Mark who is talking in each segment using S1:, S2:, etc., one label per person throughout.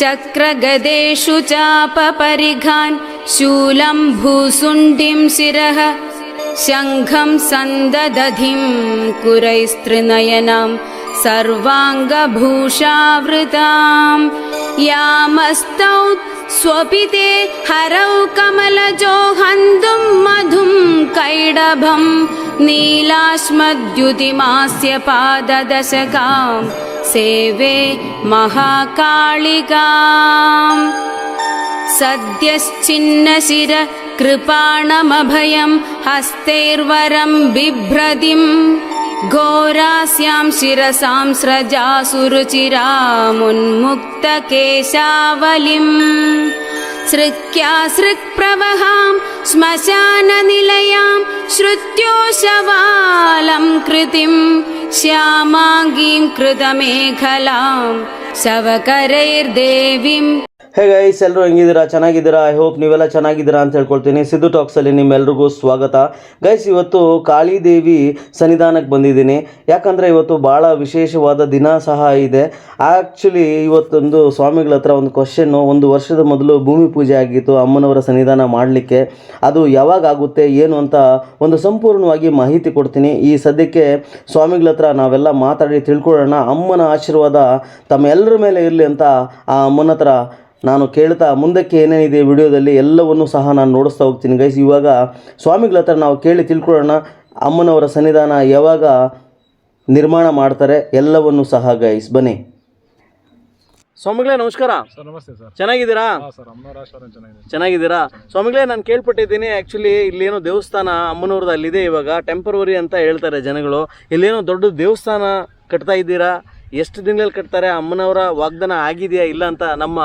S1: चक्रगदेषु चापपरिघान् शूलं भूशुण्डिं शिरः शङ्खं सन्ददधिं कुरैस्तृनयनं सर्वाङ्गभूषावृतां यामस्तौ स्वपिते हरौ कमलजोहन्तुं मधुं कैडभं नीलाश्मद्युतिमास्य पाददशकाम्। सेवे महाकालिकाम्। सद्यश्चिन्नशिर कृपाणमभयं हस्तैर्वरं बिभ्रदिं घोरास्यां शिरसां स्रजासुरुचिरामुन्मुक्तकेशावलिम् सृक्यासृक्प्रवहां श्मशाननिलयां श्रुत्योशवालं कृतिं श्यामाङ्गीं कृतमेखलां शवकरैर्देवीं
S2: hey guys ಎಲ್ಲರೂ ಹೆಂಗಿದ್ದೀರಾ? ಚೆನ್ನಾಗಿದ್ದೀರಾ? ಐ ಹೋಪ್ ನೀವೆಲ್ಲ ಚೆನ್ನಾಗಿದ್ದೀರಾ ಅಂತ ಹೇಳ್ಕೊಳ್ತೀನಿ. ಸಿದ್ದು ಟಾಕ್ಸಲ್ಲಿ ನಿಮ್ಮೆಲ್ರಿಗೂ ಸ್ವಾಗತ. ಗೈಸ್ ಇವತ್ತು ಕಾಳಿದೇವಿ ಸನ್ನಿಧಾನಕ್ಕೆ ಬಂದಿದ್ದೀನಿ. ಯಾಕಂದರೆ ಇವತ್ತು ಭಾಳ ವಿಶೇಷವಾದ ದಿನ ಸಹ ಇದೆ. ಆ್ಯಕ್ಚುಲಿ ಇವತ್ತೊಂದು ಸ್ವಾಮಿಗಳ ಹತ್ರ ಒಂದು ಕ್ವಶನ್ನು ಒಂದು ವರ್ಷದ ಮೊದಲು ಭೂಮಿ ಪೂಜೆ ಆಗಿತ್ತು, ಅಮ್ಮನವರ ಸನ್ನಿಧಾನ ಮಾಡಲಿಕ್ಕೆ. ಅದು ಯಾವಾಗ ಆಗುತ್ತೆ, ಏನು ಅಂತ ಒಂದು ಸಂಪೂರ್ಣವಾಗಿ ಮಾಹಿತಿ ಕೊಡ್ತೀನಿ. ಈ ಸದ್ಯಕ್ಕೆ ಸ್ವಾಮಿಗಳ ಹತ್ರ ನಾವೆಲ್ಲ ಮಾತಾಡಿ ತಿಳ್ಕೊಳ್ಳೋಣ. ಅಮ್ಮನ ಆಶೀರ್ವಾದ ತಮ್ಮೆಲ್ಲರ ಮೇಲೆ ಇರಲಿ ಅಂತ ಆ ಅಮ್ಮನ ಹತ್ರ ನಾನು ಕೇಳ್ತಾ ಮುಂದಕ್ಕೆ ಏನೇನಿದೆ ವಿಡಿಯೋದಲ್ಲಿ ಎಲ್ಲವನ್ನೂ ಸಹ ನಾನು ನೋಡಿಸ್ತಾ ಹೋಗ್ತೀನಿ ಗೈಸ್ ಇವಾಗ ಸ್ವಾಮಿಗಳ ಹತ್ರ ನಾವು ಕೇಳಿ ತಿಳ್ಕೊಳ್ಳೋಣ. ಅಮ್ಮನವರ ಸನ್ನಿಧಾನ ಯಾವಾಗ ನಿರ್ಮಾಣ ಮಾಡ್ತಾರೆ ಎಲ್ಲವನ್ನೂ ಸಹ ಗೈಸ್ ಬನ್ನಿ. ಸ್ವಾಮಿಗಳೇ ನಮಸ್ಕಾರ.
S3: ಸರ್ ನಮಸ್ತೆ ಸರ್.
S2: ಚೆನ್ನಾಗಿದ್ದೀರಾ?
S3: ಸರ್ ಚೆನ್ನಾಗಿದೆ.
S2: ಚೆನ್ನಾಗಿದ್ದೀರಾ? ಸ್ವಾಮಿಗಳೇ ನಾನು ಕೇಳ್ಪಟ್ಟಿದ್ದೀನಿ. ಆ್ಯಕ್ಚುಲಿ ಇಲ್ಲೇನೋ ದೇವಸ್ಥಾನ ಅಮ್ಮನವ್ರದ್ದು ಅಲ್ಲಿದೆ ಇವಾಗ ಟೆಂಪರವರಿ ಅಂತ ಹೇಳ್ತಾರೆ ಜನಗಳು. ಇಲ್ಲೇನೋ ದೊಡ್ಡ ದೇವಸ್ಥಾನ ಕಟ್ತಾ ಇದ್ದೀರಾ? ಎಷ್ಟು ದಿನಗಳಲ್ಲಿ ಕಟ್ತಾರೆ ಅಮ್ಮನವರ ವಾಗ್ದಾನ ಆಗಿದೆಯಾ ಇಲ್ಲ ಅಂತ ನಮ್ಮ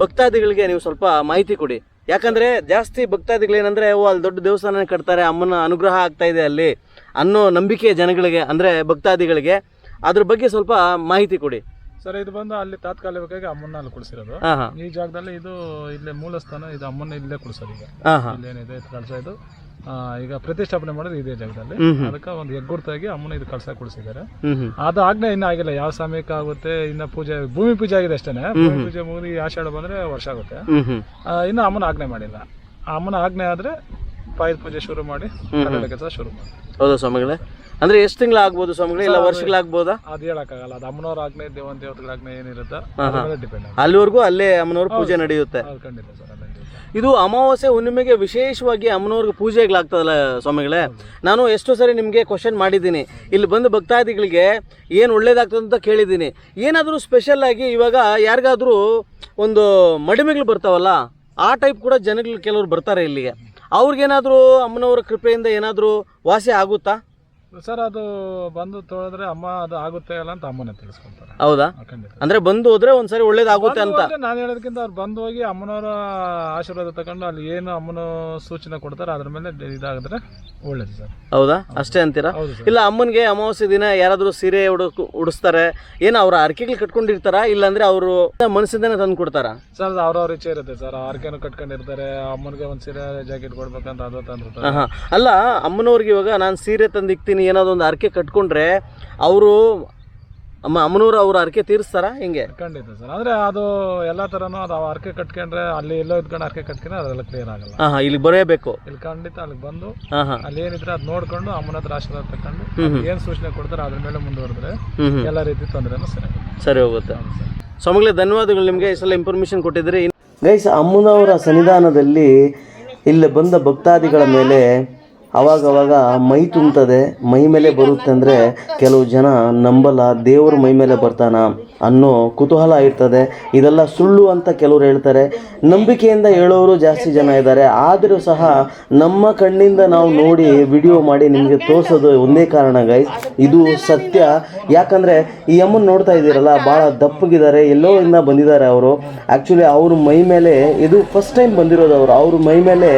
S2: ಭಕ್ತಾದಿಗಳಿಗೆ ನೀವು ಸ್ವಲ್ಪ ಮಾಹಿತಿ ಕೊಡಿ. ಯಾಕಂದರೆ ಜಾಸ್ತಿ ಭಕ್ತಾದಿಗಳೇನಂದರೆ ಓ ಅಲ್ಲಿ ದೊಡ್ಡ ದೇವಸ್ಥಾನ ಕಟ್ತಾರೆ ಅಮ್ಮನ ಅನುಗ್ರಹ ಆಗ್ತಾ ಇದೆ ಅಲ್ಲಿ ಅನ್ನೋ ನಂಬಿಕೆ ಜನಗಳಿಗೆ ಅಂದರೆ ಭಕ್ತಾದಿಗಳಿಗೆ ಅದ್ರ ಬಗ್ಗೆ ಸ್ವಲ್ಪ ಮಾಹಿತಿ ಕೊಡಿ.
S3: ಸರ್ ಇದು ಬಂದು ಅಲ್ಲಿ ತಾತ್ಕಾಲಿಕವಾಗಿ ಅಮ್ಮನ ಅಲ್ಲಿ
S2: ಹಾಂ
S3: ಈ ಜಾಗದಲ್ಲಿ ಇದು ಇಲ್ಲೇ ಮೂಲಸ್ಥಾನ ಇದು ಅಮ್ಮನ ಇಲ್ಲೇ ಕುಳಿಸೋದು ಈಗ. ಇಲ್ಲೇನಿದೆ ಇದು ಕಳಸ ಇದು ಈಗ ಪ್ರತಿಷ್ಠಾಪನೆ ಮಾಡೋದು ಇದೇ ಜಾಗದಲ್ಲಿ. ಅದಕ್ಕೆ ಒಂದು ಹೆಗ್ಗುರ್ತಾಗಿ ಅಮ್ಮನ ಇದು ಕಳಸ
S2: ಹ್ಞೂ
S3: ಅದು ಆಜ್ಞೆ ಇನ್ನೂ ಆಗಿಲ್ಲ. ಯಾವ ಸಮಯಕ್ಕೆ ಆಗುತ್ತೆ ಇನ್ನ ಪೂಜೆ ಭೂಮಿ ಪೂಜೆ ಆಗಿದೆ ಅಷ್ಟೇನೆ. ಭೂಮಿ ಪೂಜೆ ಮುಗಿದು ಆಷಾಢ ಬಂದ್ರೆ ವರ್ಷ ಆಗುತ್ತೆ. ಇನ್ನು ಅಮ್ಮನ ಆಜ್ಞೆ ಮಾಡಿಲ್ಲ. ಆ ಅಮ್ಮನ ಆಜ್ಞೆ ಆದ್ರೆ ಪಾಯದ ಪೂಜೆ ಶುರು ಮಾಡಿ ಕೆಲಸ ಶುರು ಮಾಡಿ.
S2: ಹೌದಾ ಸ್ವಾಮಿಗಳೇ? ಅಂದ್ರೆ ಎಷ್ಟು ತಿಂಗಳ ಆಗ್ಬೋದು ಸ್ವಾಮಿಗಳೇ? ಇಲ್ಲ ವರ್ಷಗಳಾಗ್ಬೋದಾ?
S3: ಅದು ಹೇಳಕ್ಕಾಗಲ್ಲ. ಅದು ಅಮ್ಮನವ್ರ ಆಜ್ಞೆ ದೇವನ್ ದೇವತೆಗಳ ಆಜ್ಞೆ ಏನಿರುತ್ತೆ ಡಿಪೆಂಡ್
S2: ಅಲ್ಲಿವರೆಗೂ ಅಲ್ಲೇ ಅಮ್ಮನವ್ರ ಪೂಜೆ ನಡೆಯುತ್ತೆ.
S3: ಖಂಡಿತ ಸರ್
S2: ಇದು ಅಮಾವಾಸ್ಯೆ ಹುಣ್ಣಿಮೆಗೆ ವಿಶೇಷವಾಗಿ ಅಮ್ಮನವ್ರಿಗೆ ಪೂಜೆಗಳಾಗ್ತದಲ್ಲ ಸ್ವಾಮಿಗಳೇ? ನಾನು ಎಷ್ಟೋ ಸರಿ ನಿಮಗೆ ಕ್ವಶನ್ ಮಾಡಿದ್ದೀನಿ. ಇಲ್ಲಿ ಬಂದು ಭಕ್ತಾದಿಗಳಿಗೆ ಏನು ಒಳ್ಳೇದಾಗ್ತದೆ ಅಂತ ಕೇಳಿದ್ದೀನಿ. ಏನಾದರೂ ಸ್ಪೆಷಲ್ ಆಗಿ ಇವಾಗ ಯಾರಿಗಾದರೂ ಒಂದು ಮಡಿಮೆಗಳು ಬರ್ತಾವಲ್ಲ, ಆ ಟೈಪ್ ಕೂಡ ಜನಗಳು ಕೆಲವರು ಬರ್ತಾರೆ ಇಲ್ಲಿಗೆ. ಅವ್ರಿಗೇನಾದರೂ ಅಮ್ಮನವರ ಕೃಪೆಯಿಂದ ಏನಾದರೂ ವಾಸಿ ಆಗುತ್ತಾ?
S3: ಸರ್ ಅದು ಬಂದು ತೊಳೆದ್ರೆ ಅಮ್ಮ ಅದು ಆಗುತ್ತೆ ಅಲ್ಲ ಅಂತ ಅಮ್ಮನೇ ತಿಳಿಸ್ಕೊಂತಾರೆ
S2: ಹೌದಾ?
S3: ಖಂಡಿತ.
S2: ಅಂದ್ರೆ ಬಂದು ಹೋದ್ರೆ ಒಂದ್ಸರಿ ಒಳ್ಳೇದಾಗುತ್ತೆ ಅಂತ.
S3: ನಾನು ಹೇಳೋದಕ್ಕಿಂತ ಅವ್ರು ಬಂದು ಹೋಗಿ ಅಮ್ಮನವರ ಆಶೀರ್ವಾದ ತಗೊಂಡು ಅಲ್ಲಿ ಏನು ಅಮ್ಮನ ಸೂಚನೆ ಕೊಡ್ತಾರೆ ಅದ್ರ ಮೇಲೆ ಇದಾಗಿದ್ರೆ ಒಳ್ಳೇದು ಸರ್.
S2: ಹೌದಾ? ಅಷ್ಟೇ ಅಂತೀರಾ? ಇಲ್ಲ ಅಮ್ಮನಿಗೆ ಅಮಾವಾಸ್ಯೆ ದಿನ ಯಾರಾದರೂ ಸೀರೆ ಉಡಕ್ ಉಡಿಸ್ತಾರೆ ಏನು ಅವ್ರ ಅರ್ಕೆಗಳು ಕಟ್ಕೊಂಡಿರ್ತಾರ? ಇಲ್ಲಾಂದ್ರೆ ಅವರು ಮನಸ್ಸಿಂದನೇ ತಂದು ಕೊಡ್ತಾರ?
S3: ಸರ್ ಅವ್ರವ್ರ ಇಚ್ಛೆ ಇರುತ್ತೆ ಸರ್. ಅರ್ಕೆನು ಕಟ್ಕೊಂಡಿರ್ತಾರೆ ಅಮ್ಮನಿಗೆ ಒಂದು ಸೀರೆ ಜಾಕೆಟ್ ಕೊಡ್ಬೇಕಂತ ಅದು ತಂದಿರ್ತಾರೆ.
S2: ಅಲ್ಲ ಅಮ್ಮನವ್ರಿಗೆ ಇವಾಗ ನಾನು ಸೀರೆ ತಂದಿಕ್ತೀನಿ ಏನಾದ್ರು ಒಂದು ಅರ್ಕೆ ಕಟ್ಕೊಂಡ್ರೆ ಅವರು ಅಮ್ಮ ಅಮ್ಮನೂರು ಅವ್ರ ಅರ್ಕೆ ತೀರಿಸ್ತಾರ ಹಿಂಗೆ?
S3: ಖಂಡಿತ ಸರ್. ಅಂದ್ರೆ ಅದು ಎಲ್ಲಾ ತರನು ಅದು ಆ ಅರ್ಕೆ ಕಟ್ಕೊಂಡ್ರೆ ಅಲ್ಲಿ ಎಲ್ಲೋ ಇದ್ಕೊಂಡು ಅರ್ಕೆ ಕಟ್ಕೊಂಡ್ರೆ ಅದೆಲ್ಲ ಕ್ಲಿಯರ್ ಆಗಲ್ಲ.
S2: ಹಾಂ ಹಾ ಇಲ್ಲಿ ಬರೆಯಬೇಕು.
S3: ಇಲ್ಲಿ ಖಂಡಿತ ಅಲ್ಲಿಗೆ ಬಂದು
S2: ಹಾಂ ಹಾಂ
S3: ಅಲ್ಲಿ ಏನಿದ್ರೆ ಅದು ನೋಡ್ಕೊಂಡು ಅಮ್ಮನ ಹತ್ರ ಆಶೀರ್ವಾದ ತಕೊಂಡು ಏನು ಸೂಚನೆ ಕೊಡ್ತಾರೆ ಅದ್ರ ಮೇಲೆ ಮುಂದುವರೆದ್ರೆ ಎಲ್ಲ ರೀತಿ ತೊಂದರೆನೂ ಸರಿ
S2: ಸರಿ ಹೋಗುತ್ತೆ. ಸ್ವಾಮಿಗಳೇ ಧನ್ಯವಾದಗಳು. ನಿಮಗೆ ಈ ಸಲ ಇನ್ಫಾರ್ಮೇಶನ್ ಕೊಟ್ಟಿದ್ರೆ ಗೈಸ್ ಅಮ್ಮನವರ ಸನ್ನಿಧಾನದಲ್ಲಿ ಇಲ್ಲಿ ಬಂದ ಭಕ್ತಾದಿಗಳ ಮೇಲೆ ಅವಾಗವಾಗ ಮೈ ತುಂಬ್ತದೆ ಮೈ ಮೇಲೆ ಬರುತ್ತೆ ಅಂದರೆ ಕೆಲವು ಜನ ನಂಬಲ್ಲ ದೇವರು ಮೈ ಮೇಲೆ ಬರ್ತಾನ. ಅನ್ನೋ ಕುತೂಹಲ ಇರ್ತದೆ. ಇದೆಲ್ಲ ಸುಳ್ಳು ಅಂತ ಕೆಲವರು ಹೇಳ್ತಾರೆ. ನಂಬಿಕೆಯಿಂದ ಹೇಳೋರು ಜಾಸ್ತಿ ಜನ ಇದ್ದಾರೆ. ಆದರೂ ಸಹ ನಮ್ಮ ಕಣ್ಣಿಂದ ನಾವು ನೋಡಿ ವಿಡಿಯೋ ಮಾಡಿ ನಿಮಗೆ ತೋರಿಸೋದು ಒಂದೇ ಕಾರಣ ಗೈಸ್ ಇದು ಸತ್ಯ. ಯಾಕಂದರೆ ಈ ಅಮ್ಮನ ನೋಡ್ತಾ ಇದ್ದೀರಲ್ಲ ಭಾಳ ದಪ್ಪಗಿದ್ದಾರೆ. ಎಲ್ಲೋ ಇಂದ ಬಂದಿದ್ದಾರೆ ಅವರು. ಆ್ಯಕ್ಚುಲಿ ಅವ್ರ ಮೈ ಮೇಲೆ, ಇದು ಫಸ್ಟ್ ಟೈಮ್ ಬಂದಿರೋದು ಅವರು. ಅವ್ರ ಮೈ ಮೇಲೆ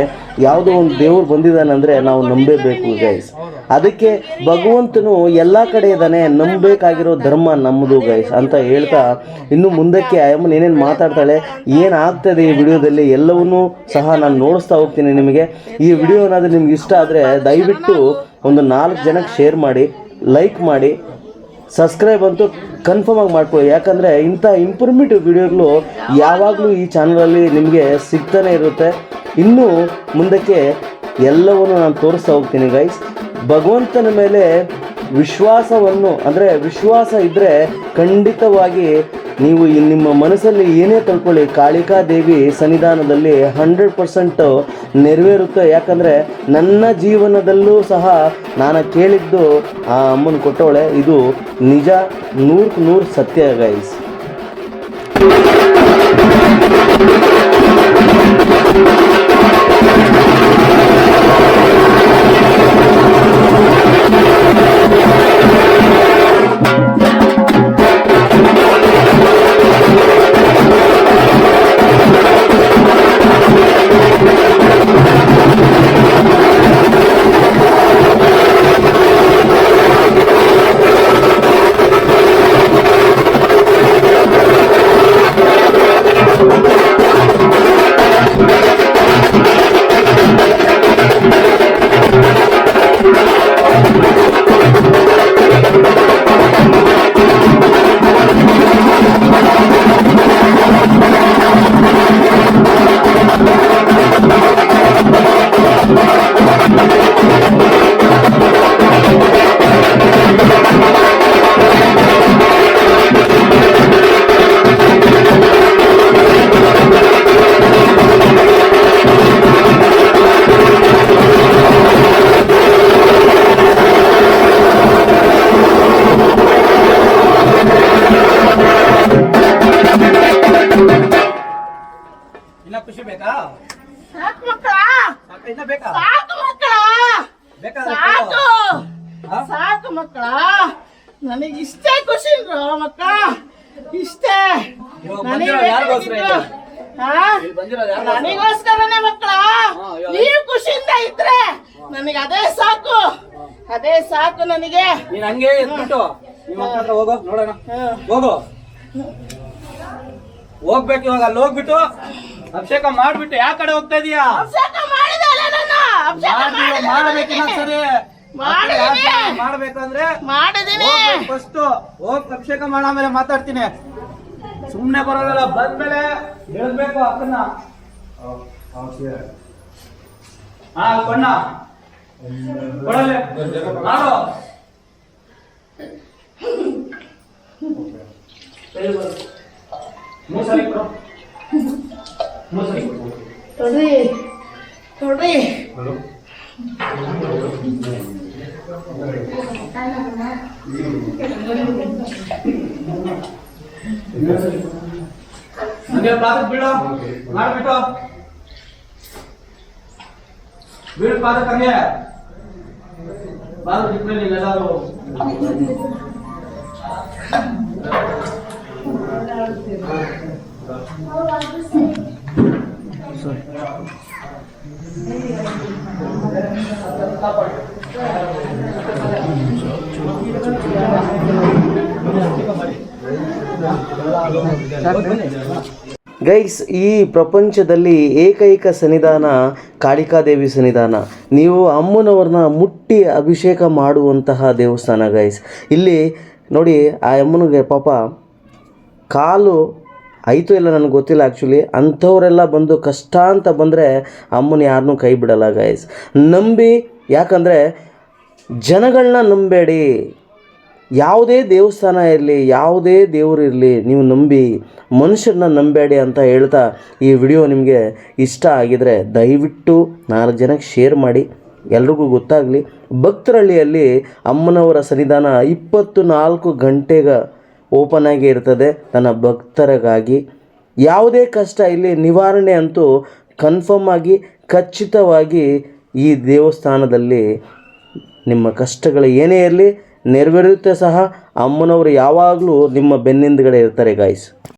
S2: ಯಾವುದೋ ಒಂದು ದೇವ್ರು ಬಂದಿದ್ದಾನಂದ್ರೆ ನಾವು ನಂಬೇಬೇಕು ಗೈಸ್ ಅದಕ್ಕೆ ಭಗವಂತನು ಎಲ್ಲ ಕಡೆ ಇದ್ದಾನೆ, ನಂಬಬೇಕಾಗಿರೋ ಧರ್ಮ ನಮ್ಮದು ಗೈಸ್ ಅಂತ ಹೇಳ್ತಾ ಇನ್ನು ಮುಂದಕ್ಕೆ ಅಯ್ಯಮ್ಮನ ಏನೇನು ಮಾತಾಡ್ತಾಳೆ ಏನಾಗ್ತದೆ ಈ ವಿಡಿಯೋದಲ್ಲಿ ಎಲ್ಲವನ್ನೂ ಸಹ ನಾನು ನೋಡಿಸ್ತಾ ಹೋಗ್ತೀನಿ ನಿಮಗೆ. ಈ ವಿಡಿಯೋ ಏನಾದರೂ ನಿಮ್ಗೆ ಇಷ್ಟ ಆದರೆ ದಯವಿಟ್ಟು ಒಂದು ನಾಲ್ಕು ಜನಕ್ಕೆ ಶೇರ್ ಮಾಡಿ ಲೈಕ್ ಮಾಡಿ ಸಬ್ಸ್ಕ್ರೈಬ್ ಅಂತೂ ಕನ್ಫರ್ಮ್ ಆಗಿ ಮಾಡ್ಕೊಳ್ಳಿ. ಯಾಕಂದರೆ ಇಂಥ ಇಂಪ್ರೂವ್ಮೆಂಟ್ ವಿಡಿಯೋಗಳು ಯಾವಾಗಲೂ ಈ ಚಾನಲಲ್ಲಿ ನಿಮಗೆ ಸಿಗ್ತಾನೆ ಇರುತ್ತೆ. ಇನ್ನೂ ಮುಂದಕ್ಕೆ ಎಲ್ಲವನ್ನು ನಾನು ತೋರಿಸ್ತಾ ಹೋಗ್ತೀನಿ ಗೈಸ್ ಭಗವಂತನ ಮೇಲೆ ವಿಶ್ವಾಸವನ್ನು, ಅಂದರೆ ವಿಶ್ವಾಸ ಇದ್ದರೆ ಖಂಡಿತವಾಗಿ ನೀವು ಈ ನಿಮ್ಮ ಮನಸ್ಸಲ್ಲಿ ಏನೇ ತಿಳ್ಕೊಳ್ಳಿ, ಕಾಳಿಕಾ ದೇವಿ ಸನ್ನಿಧಾನದಲ್ಲಿ ಹಂಡ್ರೆಡ್ ಪರ್ಸೆಂಟು ನೆರವೇರುತ್ತೆ. ಯಾಕಂದರೆ ನನ್ನ ಜೀವನದಲ್ಲೂ ಸಹ ನಾನು ಕೇಳಿದ್ದು ಆ ಅಮ್ಮನ ಕೊಟ್ಟವಳೆ. ಇದು ನಿಜ ನೂರಕ್ಕೆ ನೂರು ಸತ್ಯ ಗೈಸ್
S4: ಇನ್ನ ಖುಷಿ ಬೇಕಾ?
S5: ಸಾಕು ಮಕ್ಕಳ.
S4: ಸಾಕು ಇನ್ನ ಬೇಕಾ?
S5: ಸಾಕು ಮಕ್ಕಳ.
S4: ಬೇಕಾ
S5: ಸಾಕು? ಸಾಕು ಮಕ್ಕಳ. ನನಗೆ ಇಷ್ಟೇ ಖುಷಿ ಮಕ್ಕಳ. ಇಷ್ಟೇ. ನನಗೋಸ್ಕರನೇ ಮಕ್ಕಳ. ನೀವು ಖುಷಿಯಿಂದ ಇದ್ರೆ ನನಗೆ ಅದೇ ಸಾಕು. ಅದೇ ಸಾಕು ನನಗೆ.
S4: ನೀನ್ ಹಂಗೆ ಎದ್ಬಿಟ್ಟು ಅಂತ ಹೋಗೋಕೆ ಹೋಗೋ ನೋಡೋಣ. ಹೋಗು. ಹೋಗ್ಬೇಕು ಇವಾಗ ಅಲ್ಲಿ ಹೋಗ್ಬಿಟ್ಟು ಅಭಿಷೇಕ ಮಾಡ್ಬಿಟ್ಟು ಯಾವ ಕಡೆ ಹೋಗ್ತಾ ಇದೀಯಾ?
S5: ಅಭಿಷೇಕ ಮಾಡಿದೆ ಅಲ್ಲ ನಾನು ಅಭಿಷೇಕ
S4: ಮಾಡ್ಬಿಡು, ಮಾಡ್ಬೇಕು ಇನ್ನೊಂದ್ಸರಿ
S5: ಮಾಡಿದೀನಿ.
S4: ಮಾಡ್ಬೇಕಂದ್ರೆ
S5: ಮಾಡಿದೀನಿ.
S4: ಫಸ್ಟ್ ಹೋಗ್ ಅಭಿಷೇಕ ಮಾಡಾಮೇಲೆ ಮಾತಾಡ್ತೀನಿ. ಸುಮ್ನೆ ಬರೋದಲ್ಲ ಬಂದ್ಮೇಲೆ ಹೇಳ್ಬೇಕು ಅಕ್ಕನ್ನ ಹಾ ಕೊಣ್ಣ ಕೊಡಲೆ. ಮಾಡು ಮೂಸರಿ ಕೊಡು.
S5: ತೊಡ್ರಿ ತೊಡ್ರಿ
S4: ಹಂಗೆ ಪಾದಕ್ ಬೀಳು ಮಾಡ್ಬಿಟ್ಟು ಬೀಳು ಪಾದಕ್ ಹಂಗೆ ಪಾದಕ್ ಬಿಟ್ರೆ ನೀವೆಲ್ಲರೂ
S2: ಗೈಸ್, ಈ ಪ್ರಪಂಚದಲ್ಲಿ ಏಕೈಕ ಸನ್ನಿಧಾನ ಕಾಳಿಕಾದೇವಿ ಸನ್ನಿಧಾನ. ನೀವು ಅಮ್ಮನವ್ರನ್ನ ಮುಟ್ಟಿ ಅಭಿಷೇಕ ಮಾಡುವಂತಹ ದೇವಸ್ಥಾನ ಗೈಸ್. ಇಲ್ಲಿ ನೋಡಿ ಆ ಅಮ್ಮನಿಗೆ ಪಾಪ ಕಾಲು ಆಯಿತು ಇಲ್ಲ, ನನಗೆ ಗೊತ್ತಿಲ್ಲ ಆ್ಯಕ್ಚುಲಿ ಅಂಥವರೆಲ್ಲ ಬಂದು ಕಷ್ಟ ಅಂತ ಬಂದರೆ ಅಮ್ಮನ ಯಾರನ್ನೂ ಕೈ ಬಿಡಲ್ಲ ಗಾಯಸ್ ನಂಬಿ, ಯಾಕಂದರೆ ಜನಗಳನ್ನ ನಂಬೇಡಿ. ಯಾವುದೇ ದೇವಸ್ಥಾನ ಇರಲಿ, ಯಾವುದೇ ದೇವರು ಇರಲಿ, ನೀವು ನಂಬಿ ಮನುಷ್ಯರನ್ನ ನಂಬೇಡಿ ಅಂತ ಹೇಳ್ತಾ ಈ ವಿಡಿಯೋ ನಿಮಗೆ ಇಷ್ಟ ಆಗಿದರೆ ದಯವಿಟ್ಟು ನಾಲ್ಕು ಜನಕ್ಕೆ ಶೇರ್ ಮಾಡಿ. ಎಲ್ರಿಗೂ ಗೊತ್ತಾಗಲಿ. ಭಕ್ತರಹಳ್ಳಿಯಲ್ಲಿ ಅಮ್ಮನವರ ಸನ್ನಿಧಾನ ಇಪ್ಪತ್ತು ನಾಲ್ಕು ಗಂಟೆಗೆ ಓಪನ್ ಆಗಿ ಇರ್ತದೆ. ತನ್ನ ಭಕ್ತರಿಗಾಗಿ ಯಾವುದೇ ಕಷ್ಟ, ಇಲ್ಲಿ ನಿವಾರಣೆ ಅಂತೂ ಕನ್ಫರ್ಮ್ ಆಗಿ, ಖಚಿತವಾಗಿ ಈ ದೇವಸ್ಥಾನದಲ್ಲಿ ನಿಮ್ಮ ಕಷ್ಟಗಳು ಏನೇ ಇರಲಿ, ನೆರವೇರುತ್ತೆ ಸಹ. ಅಮ್ಮನವರು ಯಾವಾಗಲೂ ನಿಮ್ಮ ಬೆನ್ನಿಂದಗಡೆ ಇರ್ತಾರೆ ಗಾಯ್ಸ್